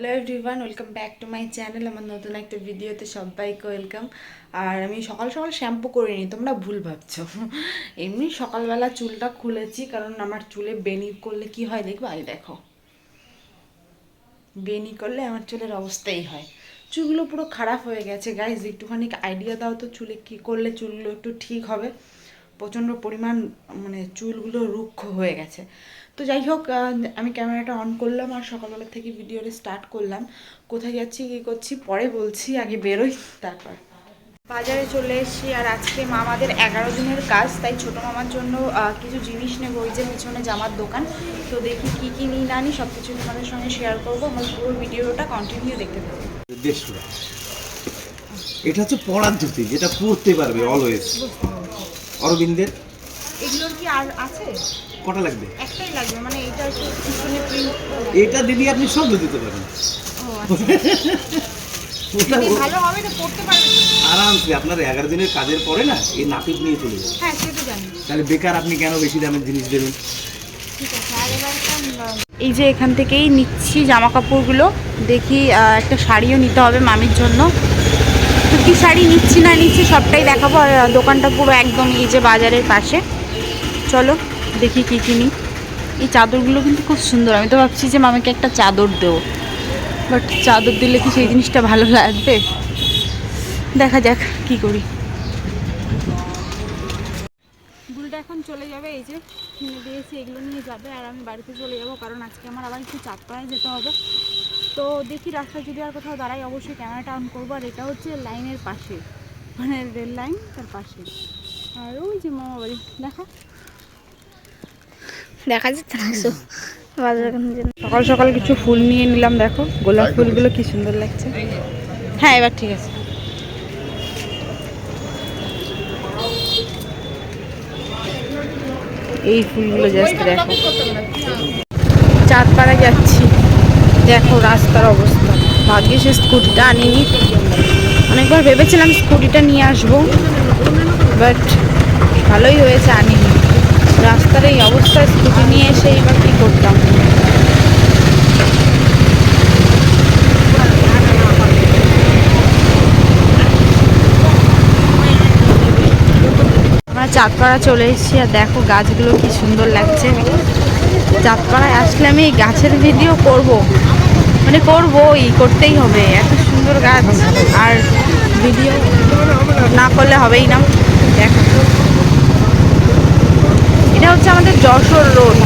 Hello everyone welcome back to my channel আমার নতুন একটা ভিডিওতে সবাইকে ওয়েলকাম আর আমি সকাল সকাল শ্যাম্পু করিনি, তোমরা ভুল ভাবছ। এমনি সকালবেলা চুলটা খুলেছি, কারণ আমার চুলে বেনি করলে কি হয় দেখবে? আগে দেখো। বেনি করলে আমার চুলের অবস্থাই হয়। চুলগুলো পুরো খারাপ হয়ে গেছে। গাইজ একটুখানি আইডিয়া দাও তো চুলে কি করলে চুলগুলো একটু ঠিক হবে। প্রচণ্ড পরিমাণ মানে চুলগুলো রুক্ষ হয়ে গেছে। তো যাই হোক আমি ক্যামেরাটা অন করলাম আর সকালবেলা থেকে ভিডিওটা স্টার্ট করলাম। কোথায় যাচ্ছি কী করছি পরে বলছি আগে বেরোই তারপর। বাজারে চলে এসেছি আর আজকে মামাদের এগারো দিনের কাজ তাই ছোটো মামার জন্য কিছু জিনিস নেব ওই যে পিছনে জামার দোকান। তো দেখি কী কী নিই না নিই সব কিছু তোমাদের সঙ্গে শেয়ার করব আমার পুরো ভিডিওটা কন্টিনিউ দেখতে পাবো এটা হচ্ছে পড়ার ধুতি যেটা পারবে অলওয়েজ অরবিন্দের? এগুলোর কি আর আছে? কটা লাগবে? একটাই লাগবে মানে এটা পিছনে প্রিন্ট এটা দিদি আপনি সব দিতে পারেন। ও আচ্ছা। ভালো হবে তো পড়তে পারবে। আরামসে আপনার এগারো দিনের কাজের পরে না এই নাপিত নিয়ে চলে যাবে। হ্যাঁ সে তো জানি। তাহলে বেকার আপনি কেন বেশি দামের জিনিস দেবেন? ঠিক আছে আর এবার এই যে এখান থেকেই নিচ্ছি জামা কাপড়গুলো দেখি একটা শাড়িও নিতে হবে মামির জন্য। তো কী শাড়ি নিচ্ছি না নিচ্ছি সবটাই দেখাবো আর দোকানটা পুরো একদম এই যে বাজারের পাশে। চলো। দেখি কী কিনি। এই চাদরগুলো কিন্তু খুব সুন্দর। আমি তো ভাবছি যে মামাকে একটা চাদর দেবো। বাট চাদর দিলে কি সেই জিনিসটা ভালো লাগবে? দেখা যাক কি করি। গুলটা এখন চলে যাবে, এই যে কিনে দিয়েছি এগুলো নিয়ে যাবে আর আমি বাড়িতে চলে যাব কারণ আজকে আমার আবার একটু চাঁদপাড়ায় যেতে হবে। তো দেখি রাস্তায় যদি আর কোথাও দাঁড়াই অবশ্যই ক্যামেরাটা অন করব আর এটা হচ্ছে লাইনের পাশে। মানে রেল লাইন তার পাশে। আর ওই যে মামা বাড়ি দেখা। দেখা যাচ্ছে না সকাল সকাল কিছু ফুল নিয়ে নিলাম দেখো। গোলাপ ফুলগুলো কি সুন্দর লাগছে। হ্যাঁ এবার ঠিক আছে। এই ফুলগুলো জাস্ট দেখো। চাঁদপাড়া যাচ্ছি। দেখো রাস্তার অবস্থা। ভাগ্যে সে স্কুটিটা আনিনি। অনেকবার ভেবেছিলাম স্কুটিটা নিয়ে আসব বাট ভালোই হয়েছে আনিনি। স্কুটি নিয়ে এসে এবার কী করতাম? চাঁদপাড়া চলে এসেছি আর দেখো গাছগুলো কি সুন্দর লাগছে। চাঁদপাড়ায় আসলে আমি গাছের ভিডিও করব। মানে করবই, করতেই হবে, এত সুন্দর গাছ। আর ভিডিও না করলে হবেই না। দেখো। এটা হচ্ছে আমাদের যশোর রোড।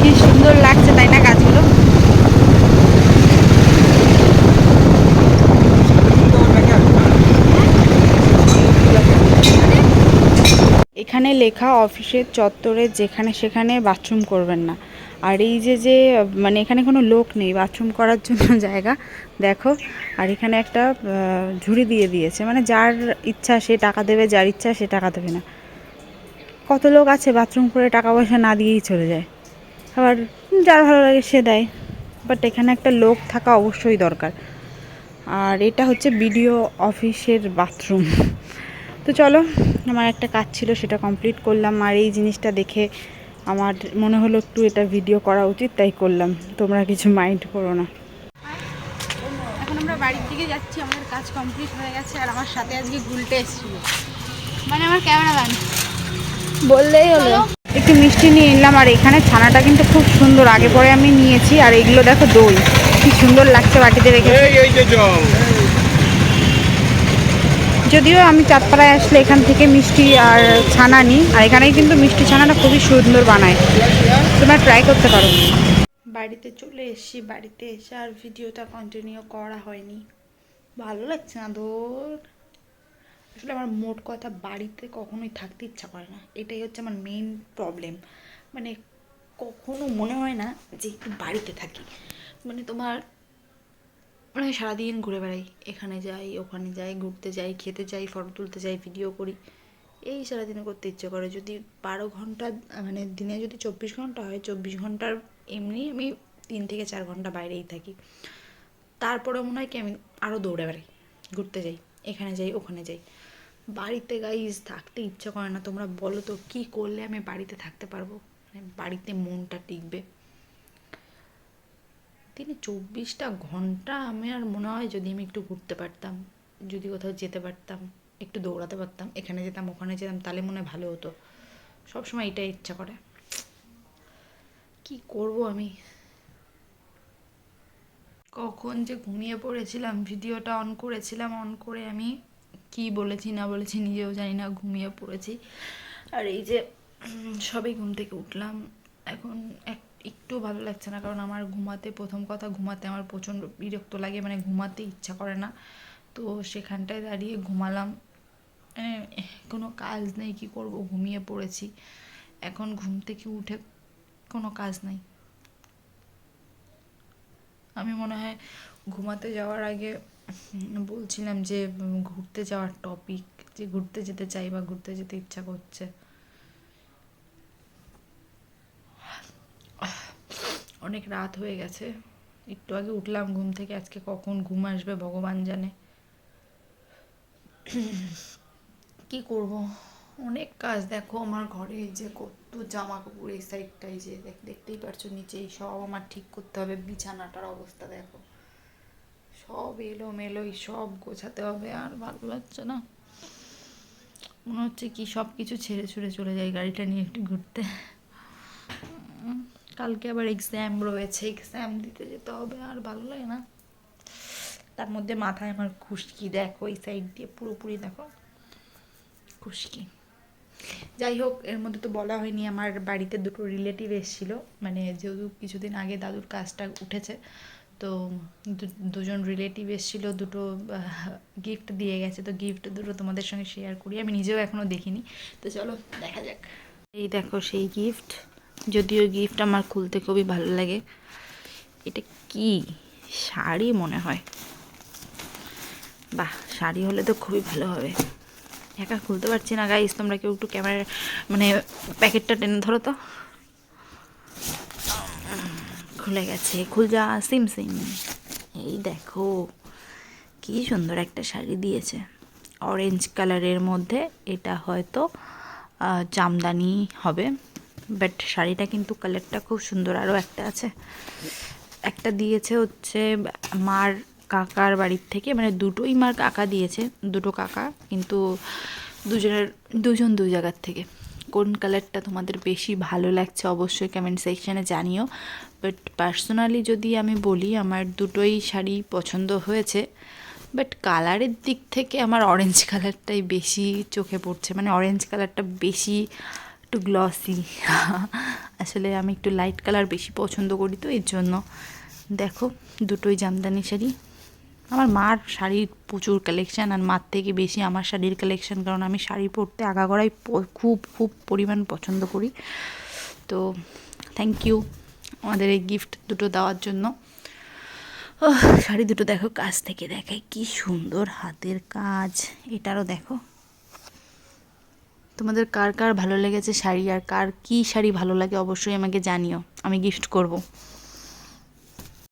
কি সুন্দর লাগছে, তাই না গাছগুলো? এখানে লেখা অফিসের চত্বরে যেখানে সেখানে বাথরুম করবেন না। আর এই যে যে মানে এখানে কোনো লোক নেই, বাথরুম করার জন্য জায়গা, দেখো। আর এখানে একটা ঝুড়ি দিয়ে দিয়েছে মানে যার ইচ্ছা সে টাকা দেবে, যার ইচ্ছা সে টাকা দেবে না। কত লোক আছে বাথরুম করে টাকা পয়সা না দিয়েই চলে যায়। আবার যার ভালো লাগে সে দেয়। বাট এখানে একটা লোক থাকা অবশ্যই দরকার। আর এটা হচ্ছে বিডিও অফিসের বাথরুম। তো চলো, আমার একটা কাজ ছিল, সেটা কমপ্লিট করলাম। আর এই জিনিসটা দেখে আমার মনে হলো একটু এটা ভিডিও করা উচিত তাই করলাম। তোমরা কিছু মাইন্ড করো না। এখন আমরা বাড়ির দিকে যাচ্ছি আমাদের কাজ কমপ্লিট হয়ে গেছে আর আমার সাথে আজকে গুলটে এসেছিল। মানে আমার ক্যামেরাম্যান বললেই হলো। একটু মিষ্টি নিয়ে নিলাম আর এখানে ছানাটা কিন্তু খুব সুন্দর আগে পরে আমি নিয়েছি আর এগুলো দেখো দই। কি সুন্দর লাগছে বাটিতে রেখে। যদিও আমি চাঁদপাড়ায় আসলে এখান থেকে মিষ্টি আর ছানা নিই, আর এখানেই কিন্তু মিষ্টি ছানাটা খুবই সুন্দর বানায়। তোমরা ট্রাই করতে পারো। বাড়িতে চলে এসেছি, বাড়িতে এসে আর ভিডিওটা কন্টিনিউ করা হয়নি। ভালো লাগছে না ধর আসলে আমার মোট কথা বাড়িতে কখনোই থাকতে ইচ্ছা করে না। এটাই হচ্ছে আমার মেইন প্রবলেম মানে কখনো মনে হয় না যে বাড়িতে থাকি। মানে তোমার মানে সারাদিন ঘুরে বেড়াই। এখানে যাই, ওখানে যাই, ঘুরতে যাই, খেতে যাই ফটো তুলতে যাই ভিডিও করি। এই সারাদিনে করতে ইচ্ছে করে। যদি বারো ঘণ্টা মানে দিনে যদি চব্বিশ ঘণ্টা হয়, চব্বিশ ঘণ্টার এমনি আমি তিন থেকে চার ঘণ্টা বাইরেই থাকি। তারপরে মনে হয় কি আমি আরও দৌড়ে বেড়াই, ঘুরতে যাই, এখানে যাই, ওখানে যাই। বাড়িতে গাইজ থাকতে ইচ্ছা করে না। তোমরা বলো তো, কী করলে আমি বাড়িতে থাকতে পারব? মানে বাড়িতে মনটা টিকবে। দিনে চব্বিশটা ঘণ্টা আমি আর মনে হয় যদি আমি একটু ঘুরতে পারতাম যদি কোথাও যেতে পারতাম একটু দৌড়াতে পারতাম এখানে যেতাম ওখানে যেতাম তাহলে মনে হয় ভালো হতো। সবসময় এটাই ইচ্ছা করে। কি করব আমি? কখন যে ঘুমিয়ে পড়েছিলাম ভিডিওটা অন করেছিলাম অন করে আমি কি বলেছি না বলেছি নিজেও জানি না ঘুমিয়ে পড়েছি। আর এই যে উম, সবে ঘুম থেকে উঠলাম এখন এক একটু ভালো লাগছে না, কারণ আমার ঘুমাতে, প্রথম কথা ঘুমাতে আমার প্রচণ্ড বিরক্ত লাগে মানে ঘুমাতে ইচ্ছা করে না। তো সেখানটায় দাঁড়িয়ে ঘুমালাম। মানে কোনো কাজ নেই, কি করব? ঘুমিয়ে পড়েছি। এখন ঘুম থেকে উঠে কোনো কাজ নেই। আমি মনে হয় ঘুমাতে যাওয়ার আগে বলছিলাম যে, ঘুরতে যাওয়ার টপিক যে ঘুরতে যেতে চাই বা ঘুরতে যেতে ইচ্ছা করছে। অনেক রাত হয়ে গেছে। একটু আগে উঠলাম ঘুম থেকে, আজকে কখন ঘুম আসবে ভগবান জানে। কি করব? অনেক কাজ, দেখো আমার ঘরে এই যে কত জামা কাপড় এই সাইডটাই যে দেখ- দেখতেই পারছ নিচে এই সব আমার ঠিক করতে হবে, বিছানাটার অবস্থা দেখো। সব এলো মেলো এই সব গোছাতে হবে, আর ভালো লাগছে না। মনে হচ্ছে কি সব কিছু ছেড়ে ছুড়ে চলে যায় গাড়িটা নিয়ে একটু ঘুরতে। কালকে আবার এক্সাম রয়েছে এক্সাম দিতে যেতে হবে, আর ভালো লাগে না। তার মধ্যে মাথায় আমার খুশকি, দেখো এই সাইড দিয়ে পুরোপুরি দেখো, খুশকি। যাই হোক, এর মধ্যে তো বলা হয়নি, আমার বাড়িতে দুটো রিলেটিভ এসেছিল মানে যেহেতু কিছুদিন আগে দাদুর কাজটা উঠেছে, তো দুজন রিলেটিভ এসেছিল, দুটো গিফট দিয়ে গেছে, তো গিফট দুটো তোমাদের সঙ্গে শেয়ার করি, আমি নিজেও এখনও দেখিনি। তো চলো, দেখা যাক। এই দেখো সেই গিফট যদিও গিফট আমার খুলতে খুবই ভালো লাগে। এটা কি? শাড়ি মনে হয়। বাহ, শাড়ি হলে তো খুবই ভালো হবে। একা খুলতে পারছি না গাইস তোমরা কেউ একটু ক্যামেরার মানে প্যাকেটটা টেনে ধরো তো। খুলে গেছে, খুল যা সিম সিম এই দেখো, কি সুন্দর একটা শাড়ি দিয়েছে। অরেঞ্জ কালারের মধ্যে এটা হয়তো জামদানি হবে। বাট শাড়িটা কিন্তু কালারটা খুব সুন্দর, আরও একটা আছে। একটা দিয়েছে হচ্ছে মার কাকার বাড়ির থেকে মানে দুটোই মার কাকা দিয়েছে, দুটো কাকা, কিন্তু দুজনের, দুজন দু জায়গার থেকে। কোন কালারটা তোমাদের বেশি ভালো লাগছে অবশ্যই কমেন্ট সেকশানে জানিও। বাট পার্সোনালি যদি আমি বলি, আমার দুটোই শাড়ি পছন্দ হয়েছে। বাট কালারের দিক থেকে আমার অরেঞ্জ কালারটাই বেশি চোখে পড়ছে মানে অরেঞ্জ কালারটা বেশি একটু গ্লসি আসলে আমি একটু লাইট কালার বেশি পছন্দ করি তো, এর জন্য। দেখো, দুটোই জামদানি শাড়ি। আমার মার শাড়ির প্রচুর কালেকশান আর মার থেকে বেশি আমার শাড়ির কালেকশান কারণ আমি শাড়ি পরতে আগাগোড়াই খুব খুব পরিমাণ পছন্দ করি। তো থ্যাংক ইউ আমাদের এই গিফট দুটো দেওয়ার জন্য। শাড়ি দুটো দেখো কাজ থেকে দেখায় কি সুন্দর হাতের কাজ। এটারও দেখো। তোমাদের কার কার ভালো লেগেছে শাড়ি আর কার কি শাড়ি ভালো লাগে অবশ্যই আমাকে জানিও, আমি গিফট করব।